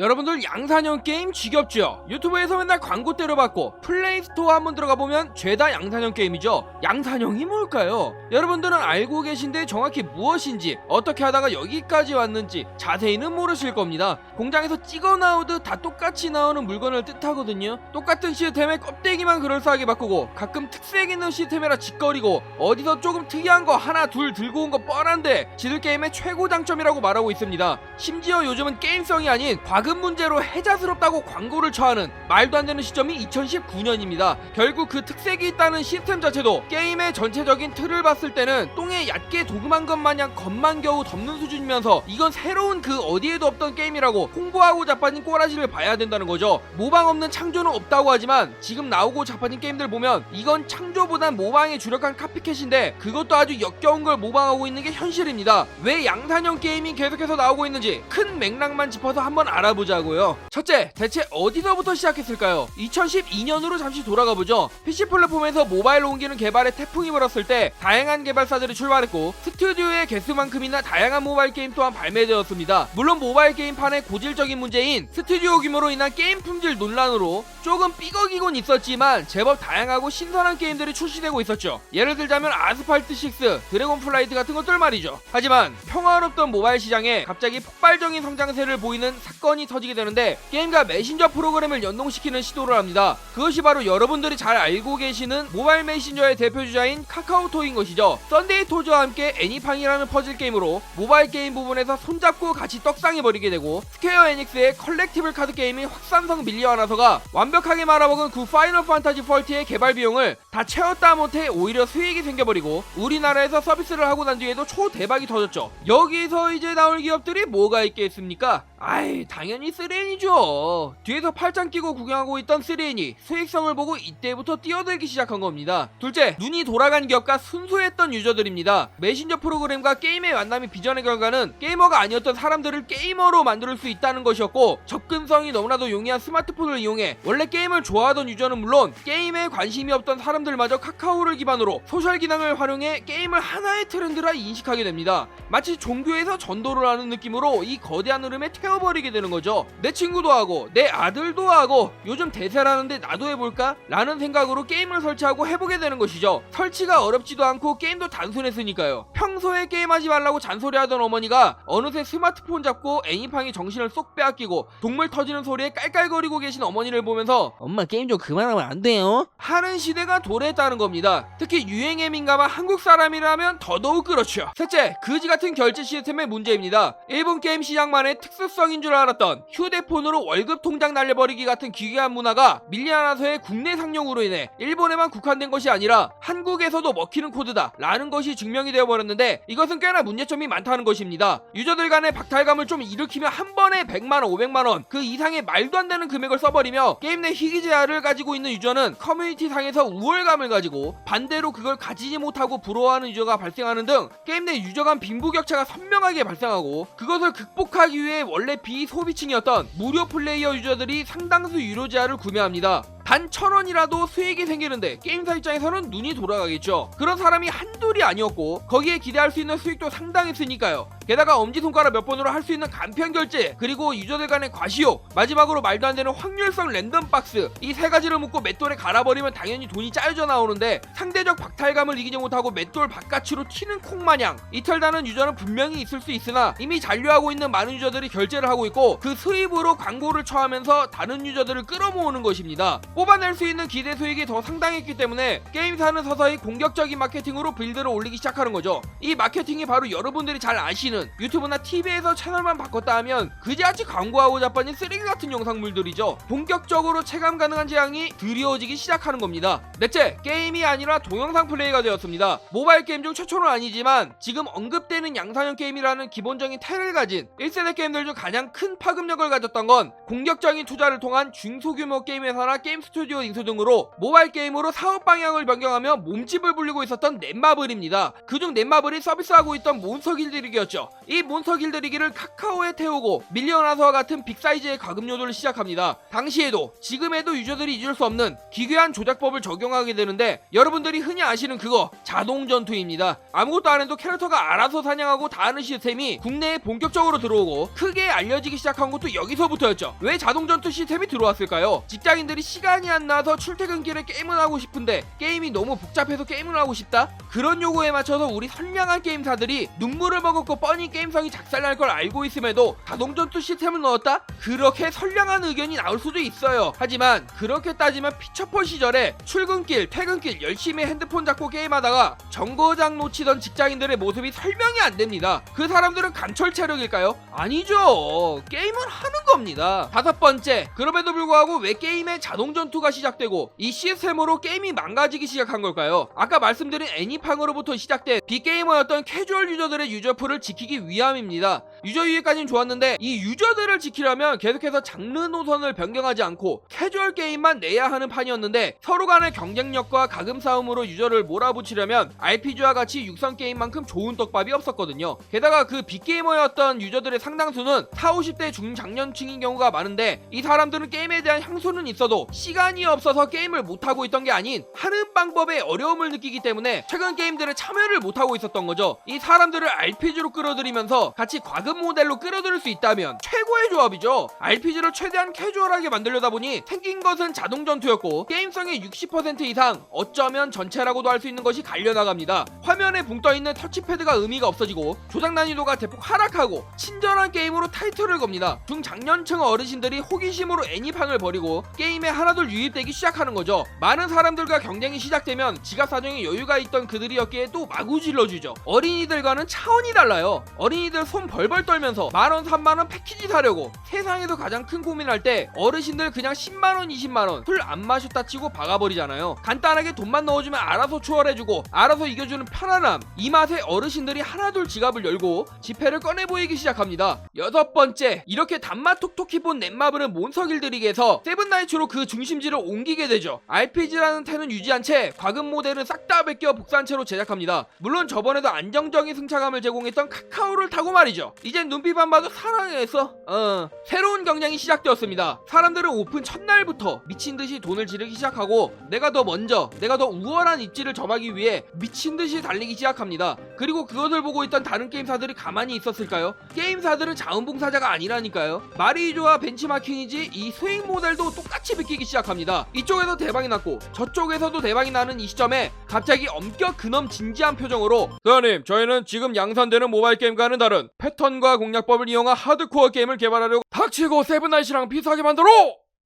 여러분들 양산형 게임 지겹죠? 유튜브에서 맨날 광고 때려받고 플레이스토어 한번 들어가 보면 죄다 양산형 게임이죠. 양산형이 뭘까요? 여러분들은 알고 계신데 정확히 무엇인지 어떻게 하다가 여기까지 왔는지 자세히는 모르실 겁니다. 공장에서 찍어 나오듯 다 똑같이 나오는 물건을 뜻하거든요. 똑같은 시스템에 껍데기만 그럴싸하게 바꾸고 가끔 특색 있는 시스템이라 짓거리고 어디서 조금 특이한 거 하나 둘 들고 온 거 뻔한데 지들 게임의 최고 장점이라고 말하고 있습니다. 심지어 요즘은 게임성이 아닌 과금 문제로 해자스럽다고 광고를 처하는 말도 안 되는 시점이 2019년입니다. 결국 그 특색이 있다는 시스템 자체도 게임의 전체적인 틀을 봤을 때는 똥에 얕게 도금한 것 마냥 겉만 겨우 덮는 수준이면서 이건 새로운 그 어디에도 없던 게임이라고 홍보하고 자빠진 꼬라지를 봐야 된다는 거죠. 모방 없는 창조는 없다고 하지만 지금 나오고 자빠진 게임들 보면 이건 창조보단 모방에 주력한 카피캣인데 그것도 아주 역겨운 걸 모방하고 있는 게 현실입니다. 왜 양산형 게임이 계속해서 나오고 있는지 큰 맥락만 짚어서 한번 알아보 자고요. 첫째, 대체 어디서부터 시작했을까요? 2012년으로 잠시 돌아가 보죠. PC 플랫폼에서 모바일로 옮기는 개발에 태풍이 불었을 때 다양한 개발사들이 출발했고 스튜디오의 개수만큼이나 다양한 모바일 게임 또한 발매되었습니다. 물론 모바일 게임판의 고질적인 문제인 스튜디오 규모로 인한 게임 품질 논란으로 조금 삐걱이곤 있었지만 제법 다양하고 신선한 게임들이 출시되고 있었죠. 예를 들자면 아스팔트 6, 드래곤 플라이트 같은 것들 말이죠. 하지만 평화롭던 모바일 시장에 갑자기 폭발적인 성장세를 보이는 사건이 터지게 되는데 게임과 메신저 프로그램을 연동시키는 시도를 합니다. 그것이 바로 여러분들이 잘 알고 계시는 모바일 메신저의 대표주자인 카카오톡인 것이죠. 썬데이 토즈와 함께 애니팡이라는 퍼즐 게임으로 모바일 게임 부분에서 손잡고 같이 떡상해버리게 되고 스퀘어 에닉스의 컬렉티블 카드 게임이 확산성 밀려와 나서가 완벽하게 말아먹은 그 파이널 판타지 40의 개발 비용을 다 채웠다 못해 오히려 수익이 생겨버리고 우리나라에서 서비스를 하고 난 뒤에도 초대박이 터졌죠. 여기서 이제 나올 기업들이 뭐가 있겠습니까? 아이 당연히 쓰레인이죠. 뒤에서 팔짱 끼고 구경하고 있던 쓰레인이 수익성을 보고 이때부터 뛰어들기 시작한 겁니다. 둘째, 눈이 돌아간 기업과 순수했던 유저들입니다. 메신저 프로그램과 게임의 만남이 비전의 결과는 게이머가 아니었던 사람들을 게이머로 만들 수 있다는 것이었고 접근성이 너무나도 용이한 스마트폰을 이용해 원래 게임을 좋아하던 유저는 물론 게임에 관심이 없던 사람들마저 카카오를 기반으로 소셜 기능을 활용해 게임을 하나의 트렌드라 인식하게 됩니다. 마치 종교에서 전도를 하는 느낌으로 이 거대한 흐름에 태 워버리게 되는 거죠. 내 친구도 하고 내 아들도 하고 요즘 대세라는데 나도 해볼까? 라는 생각으로 게임을 설치하고 해보게 되는 것이죠. 설치가 어렵지도 않고 게임도 단순했으니까요. 평소에 게임하지 말라고 잔소리하던 어머니가 어느새 스마트폰 잡고 애니팡이 정신을 쏙 빼앗기고 동물 터지는 소리에 깔깔거리고 계신 어머니를 보면서 엄마 게임 좀 그만하면 안 돼요? 하는 시대가 도래했다는 겁니다. 특히 유행에 민감한 한국 사람이라면 더더욱 그렇죠. 셋째, 그지 같은 결제 시스템의 문제입니다. 일본 게임 시장만의 특수성 인 줄 알았던 휴대폰으로 월급 통장 날려버리기 같은 기괴한 문화가 밀리아나서의 국내 상용으로 인해 일본에만 국한된 것이 아니라 한국에서도 먹히는 코드다 라는 것이 증명이 되어버렸는데 이것은 꽤나 문제점이 많다는 것입니다. 유저들 간의 박탈감을 좀 일으키면 한 번에 100만원, 500만원 그 이상의 말도 안 되는 금액을 써버리며 게임 내 희귀 제한을 가지고 있는 유저는 커뮤니티 상에서 우월감을 가지고 반대로 그걸 가지지 못하고 부러워하는 유저가 발생하는 등 게임 내 유저 간 빈부격차가 선명하게 발생하고 그것을 극복하기 위해 원래 비소비층이었던 무료 플레이어 유저들이 상당수 유료 제한을 구매합니다. 단 천원이라도 수익이 생기는데 게임사 입장에서는 눈이 돌아가겠죠. 그런 사람이 한둘이 아니었고 거기에 기대할 수 있는 수익도 상당했으니까요. 게다가 엄지손가락 몇 번으로 할 수 있는 간편 결제 그리고 유저들 간의 과시욕 마지막으로 말도 안 되는 확률성 랜덤 박스 이 세 가지를 묶고 맷돌에 갈아버리면 당연히 돈이 짜여져 나오는데 상대적 박탈감을 이기지 못하고 맷돌 바깥으로 튀는 콩마냥 이탈다는 유저는 분명히 있을 수 있으나 이미 잔류하고 있는 많은 유저들이 결제를 하고 있고 그 수입으로 광고를 처하면서 다른 유저들을 끌어모으는 것입니다. 뽑아낼 수 있는 기대 수익이 더 상당했기 때문에 게임사는 서서히 공격적인 마케팅으로 빌드를 올리기 시작하는 거죠. 이 마케팅이 바로 여러분들이 잘 아시는 유튜브나 TV에서 채널만 바꿨다 하면 그지같이 광고하고 자빠진 쓰레기 같은 영상물들이죠. 본격적으로 체감 가능한 재앙이 드리워지기 시작하는 겁니다. 넷째, 게임이 아니라 동영상 플레이가 되었습니다. 모바일 게임 중 최초는 아니지만 지금 언급되는 양산형 게임이라는 기본적인 태를 가진 1세대 게임들 중 가장 큰 파급력을 가졌던 건 공격적인 투자를 통한 중소규모 게임 회사나 게임 스튜디오 인수 등으로 모바일 게임으로 사업 방향을 변경하며 몸집을 불리고 있었던 넷마블입니다. 그중 넷마블이 서비스하고 있던 몬스터 길들이기였죠. 이 몬스터 길들이기를 카카오에 태우고 밀리언아서와 같은 빅사이즈의 과금 요도를 시작합니다. 당시에도 지금에도 유저들이 잊을 수 없는 기괴한 조작법을 적용하게 되는데 여러분들이 흔히 아시는 그거 자동 전투입니다. 아무것도 안 해도 캐릭터가 알아서 사냥하고 다 하는 시스템이 국내에 본격적으로 들어오고 크게 알려지기 시작한 것도 여기서부터였죠. 왜 자동 전투 시스템이 들어왔을까요? 직장인들이 시간 이 안 나서 출퇴근길에 게임을 하고 싶은데 게임이 너무 복잡해서 게임을 하고 싶다? 그런 요구에 맞춰서 우리 선량한 게임사들이 눈물을 먹었고 뻔히 게임성이 작살날 걸 알고 있음에도 자동 전투 시스템을 넣었다? 그렇게 선량한 의견이 나올 수도 있어요. 하지만 그렇게 따지면 피처폰 시절에 출근길, 퇴근길 열심히 핸드폰 잡고 게임하다가 정거장 놓치던 직장인들의 모습이 설명이 안 됩니다. 그 사람들은 간철 체력일까요? 아니죠. 게임은 하는 겁니다. 다섯 번째, 그럼에도 불구하고 왜 게임의 자동 전투가 시작되고 이 시스템으로 게임이 망가지기 시작한 걸까요? 아까 말씀드린 애니 팡으로부터 시작된 빅게이머였던 캐주얼 유저들의 유저풀을 지키기 위함입니다. 유저 유익까지는 좋았는데 이 유저들을 지키려면 계속해서 장르 노선을 변경하지 않고 캐주얼 게임만 내야 하는 판이었는데 서로 간의 경쟁력과 가금 싸움으로 유저를 몰아붙이려면 RPG와 같이 육성 게임만큼 좋은 떡밥이 없었거든요. 게다가 그 빅게이머였던 유저들의 상당수는 4, 50대 중장년층인 경우가 많은데 이 사람들은 게임에 대한 향수는 있어도 시간이 없어서 게임을 못하고 있던 게 아닌 하는 방법에 어려움을 느끼기 때문에 최근 게임들에 참여를 못하고 있었던 거죠. 이 사람들을 RPG로 끌어들이면서 같이 과금 모델로 끌어들일 수 있다면 최고의 조합이죠. RPG를 최대한 캐주얼하게 만들려다 보니 생긴 것은 자동 전투였고 게임성의 60% 이상 어쩌면 전체라고도 할 수 있는 것이 갈려나갑니다. 화면에 붕 떠있는 터치패드가 의미가 없어지고 조작 난이도가 대폭 하락하고 친절한 게임으로 타이틀을 겁니다. 중장년층 어르신들이 호기심으로 애니팡을 버리고 게임에 하나둘 유입되기 시작하는 거죠. 많은 사람들과 경쟁이 시작되면 지갑 사정에 여유가 있던 그들이었기에 또 마구 질러주죠. 어린이들과는 차원이 달라요. 어린이들 손 벌벌 떨면서 만원, 3만원 패키지 사려고 세상에서 가장 큰 고민할 때 어르신들 그냥 10만원, 20만원 술 안 마셨다 치고 박아버리잖아요. 간단하게 돈만 넣어주면 알아서 추월해주고 알아서 이겨주는 편안함. 이 맛에 어르신들이 하나둘 지갑을 열고 지폐를 꺼내 보이기 시작합니다. 여섯 번째, 이렇게 단맛 톡톡히 본 넷마블은 몬서길들에게서 세븐나이츠로 그 중심지를 옮기게 되죠. RPG라는 태는 유지한 채 과금 모델은 싹다 벗겨 복사한 채로 제작합니다. 물론 저번에도 안정적인 승차감을 제공했던 카카오를 타고 말이죠. 이젠 눈빛만 봐도 사랑해서 어 새로운 경쟁이 시작되었습니다. 사람들은 오픈 첫날부터 미친 듯이 돈을 지르기 시작하고 내가 더 먼저, 내가 더 우월한 입지를 점하기 위해 미친 듯이 달리기 시작합니다. 그리고 그것을 보고 있던 다른 게임사들이 가만히 있었을까요? 게임사들은 자원봉사자가 아니라니까요. 마리조와 벤치마킹이지 이 스윙 모델도 똑같이 비키기 시작합니다. 이쪽에서 대박이 났고 저쪽에서도 대박이 나는 이 시점에 갑자기 엄격 근엄 진지한 표정으로 사장님 저희는 지금 양산되는 모바일 게임과는 다른 패턴과 공략법을 이용한 하드코어 게임을 개발하려고 닥치고 세븐나이츠랑 비슷하게 만들어!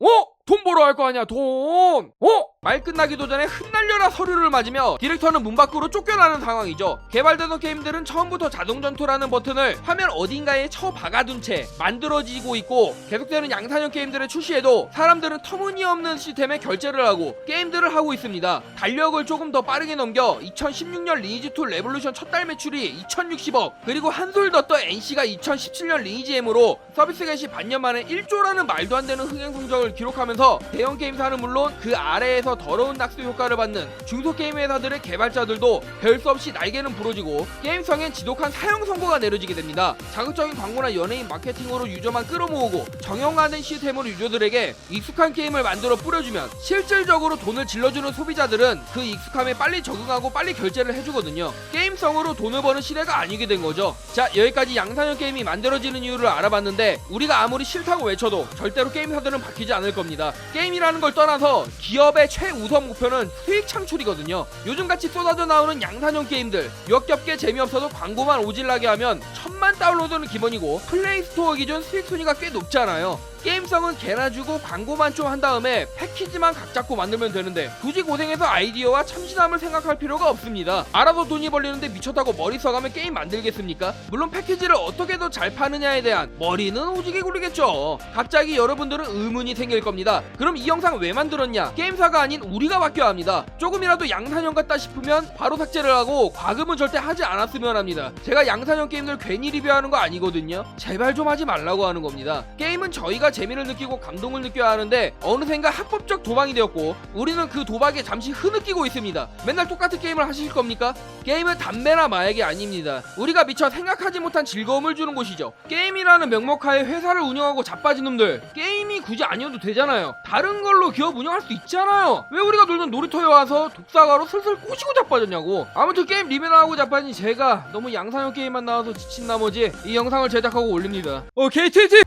어? 돈 벌어 할 거 아니야 돈. 어? 말 끝나기도 전에 흩날려라 서류를 맞으며 디렉터는 문 밖으로 쫓겨나는 상황이죠. 개발되던 게임들은 처음부터 자동 전투라는 버튼을 화면 어딘가에 쳐 박아둔 채 만들어지고 있고 계속되는 양산형 게임들의 출시에도 사람들은 터무니없는 시스템에 결제를 하고 게임들을 하고 있습니다. 달력을 조금 더 빠르게 넘겨 2016년 리니지 2 레볼루션 첫 달 매출이 2060억 그리고 한솔 더떠 NC가 2017년 리니지 M으로 서비스 개시 반년 만에 1조라는 말도 안 되는 흥행 성적을 기록하면서 대형 게임사는 물론 그 아래에서 더러운 낙수 효과를 받는 중소 게임 회사들의 개발자들도 별 수 없이 날개는 부러지고 게임성엔 지독한 사형 선고가 내려지게 됩니다. 자극적인 광고나 연예인 마케팅으로 유저만 끌어모으고 정형화된 시스템으로 유저들에게 익숙한 게임을 만들어 뿌려주면 실질적으로 돈을 질러주는 소비자들은 그 익숙함에 빨리 적응하고 빨리 결제를 해주거든요. 게임성으로 돈을 버는 시대가 아니게 된 거죠. 자 여기까지 양산형 게임이 만들어지는 이유를 알아봤는데 우리가 아무리 싫다고 외쳐도 절대로 게임사들은 바뀌지 않을 겁니다. 게임이라는 걸 떠나서 기업의 최우선 목표는 수익 창출이거든요. 요즘같이 쏟아져 나오는 양산형 게임들 역겹게 재미없어도 광고만 오질나게 하면 천만 다운로드는 기본이고 플레이스토어 기준 수익 순위가 꽤 높잖아요. 게임성은 개나 주고 광고만 좀 한 다음에 패키지만 각 잡고 만들면 되는데 굳이 고생해서 아이디어와 참신함을 생각할 필요가 없습니다. 알아서 돈이 벌리는데 미쳤다고 머리 써가면 게임 만들겠습니까? 물론 패키지를 어떻게 더 잘 파느냐에 대한 머리는 오지게 굴리겠죠. 갑자기 여러분들은 의문이 생길 겁니다. 그럼 이 영상 왜 만들었냐? 게임사가 아닌 우리가 바뀌어야 합니다. 조금이라도 양산형 같다 싶으면 바로 삭제를 하고 과금은 절대 하지 않았으면 합니다. 제가 양산형 게임들 괜히 리뷰하는 거 아니거든요. 제발 좀 하지 말라고 하는 겁니다. 게임은 저희가 재미를 느끼고 감동을 느껴야 하는데 어느샌가 합법적 도박이 되었고 우리는 그 도박에 잠시 흐느끼고 있습니다. 맨날 똑같은 게임을 하실 겁니까? 게임은 담배나 마약이 아닙니다. 우리가 미처 생각하지 못한 즐거움을 주는 곳이죠. 게임이라는 명목하에 회사를 운영하고 자빠진 놈들 게임이 굳이 아니어도 되잖아요. 다른 걸로 기업 운영할 수 있잖아요. 왜 우리가 놀던 놀이터에 와서 독사가로 슬슬 꼬시고 자빠졌냐고. 아무튼 게임 리뷰나 하고 자빠진 제가 너무 양산형 게임만 나와서 지친 나머지 이 영상을 제작하고 올립니다. 어 KTT